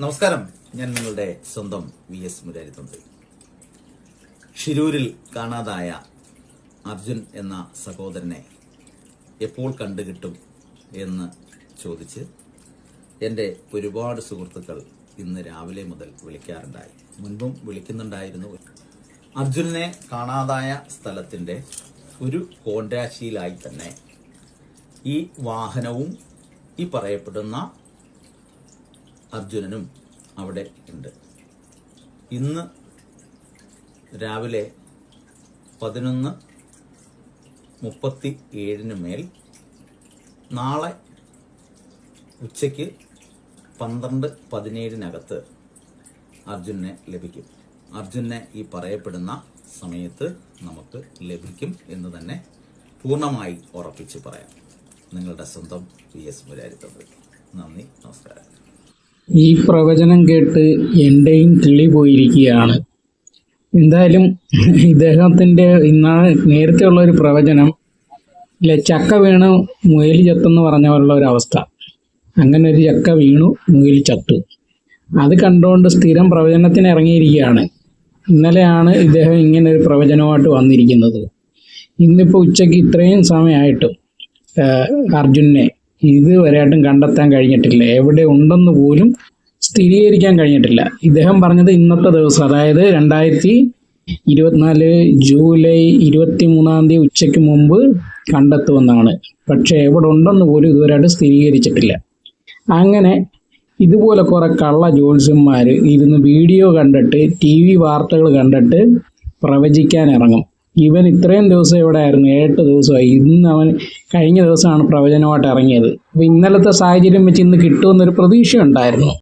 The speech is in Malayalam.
നമസ്കാരം. ഞാൻ നിങ്ങളുടെ സ്വന്തം വി എസ് മുരാരിത്തന്ത്രി ഷിരൂരിൽ കാണാതായ അർജുൻ എന്ന സഹോദരനെ എപ്പോൾ കണ്ടുകിട്ടും എന്ന് ചോദിച്ച് എന്റെ ഒരുപാട് സുഹൃത്തുക്കൾ ഇന്ന് രാവിലെ മുതൽ വിളിക്കാറുണ്ടായി. മുൻപും വിളിക്കുന്നുണ്ടായിരുന്നു. അർജുനെ കാണാതായ സ്ഥലത്തിന്റെ ഒരു കോൺരാശിയിലായി തന്നെ ഈ വാഹനവും ഈ പറയപ്പെടുന്ന അർജുനനും അവിടെ ഉണ്ട്. ഇന്ന് രാവിലെ പതിനൊന്ന് മുപ്പത്തി ഏഴിന് മേൽ നാളെ ഉച്ചയ്ക്ക് പന്ത്രണ്ട് പതിനേഴിനകത്ത് അർജുനെ ലഭിക്കും. അർജുനെ ഈ പറയപ്പെടുന്ന സമയത്ത് നമുക്ക് ലഭിക്കും എന്ന് തന്നെ പൂർണമായി ഉറപ്പിച്ച് പറയാം. നിങ്ങളുടെ സ്വന്തം പി എസ് മുരാരിത്തന്ത്രി നന്ദി നമസ്കാരം. ഈ പ്രവചനം കേട്ട് എന്റെയും കിളി പോയിരിക്കുകയാണ്. എന്തായാലും ഇദ്ദേഹത്തിന്റെ ഇന്നാ നേരത്തെ ഉള്ള ഒരു പ്രവചനം ഇല്ല ചക്ക വീണ് മുയൽ ചത്തെന്ന് പറഞ്ഞ പോലുള്ള ഒരു അവസ്ഥ. അങ്ങനെ ഒരു ചക്ക വീണു മുയൽ ചത്തു. അത് കണ്ടുകൊണ്ട് സ്ഥിരം പ്രവചനത്തിന് ഇറങ്ങിയിരിക്കുകയാണ്. ഇന്നലെയാണ് ഇദ്ദേഹം ഇങ്ങനെ ഒരു പ്രവചനമായിട്ട് വന്നിരിക്കുന്നത്. ഇന്നിപ്പോൾ ഉച്ചയ്ക്ക് ഇത്രയും സമയമായിട്ടും അർജുനെ ഇതുവരെയായിട്ടും കണ്ടെത്താൻ കഴിഞ്ഞിട്ടില്ല. എവിടെ ഉണ്ടെന്ന് പോലും സ്ഥിരീകരിക്കാൻ കഴിഞ്ഞിട്ടില്ല. ഇദ്ദേഹം പറഞ്ഞത് ഇന്നത്തെ ദിവസം അതായത് രണ്ടായിരത്തി ഇരുപത്തിനാല് ജൂലൈ ഇരുപത്തി മൂന്നാം തീയതി ഉച്ചയ്ക്ക് മുമ്പ് കണ്ടെത്തുമെന്നാണ്. പക്ഷെ എവിടെ ഉണ്ടെന്ന് പോലും ഇതുവരെയായിട്ട് സ്ഥിരീകരിച്ചിട്ടില്ല. അങ്ങനെ ഇതുപോലെ കുറെ കള്ള ജ്യോത്സ്യന്മാർ ഇരുന്ന് വീഡിയോ കണ്ടിട്ട് ടി വി വാർത്തകൾ കണ്ടിട്ട് പ്രവചിക്കാൻ ഇറങ്ങും. ഇവൻ ഇത്രയും ദിവസം ഇവിടെ ആയിരുന്നു. ഏട്ട് ദിവസമായി. ഇന്ന് അവൻ കഴിഞ്ഞ ദിവസമാണ് പ്രവചനമായിട്ട് ഇറങ്ങിയത്. അപ്പോൾ ഇന്നലത്തെ സാഹചര്യം വെച്ച് ഇന്ന് കിട്ടുമെന്നൊരു പ്രതീക്ഷ ഉണ്ടായിരുന്നു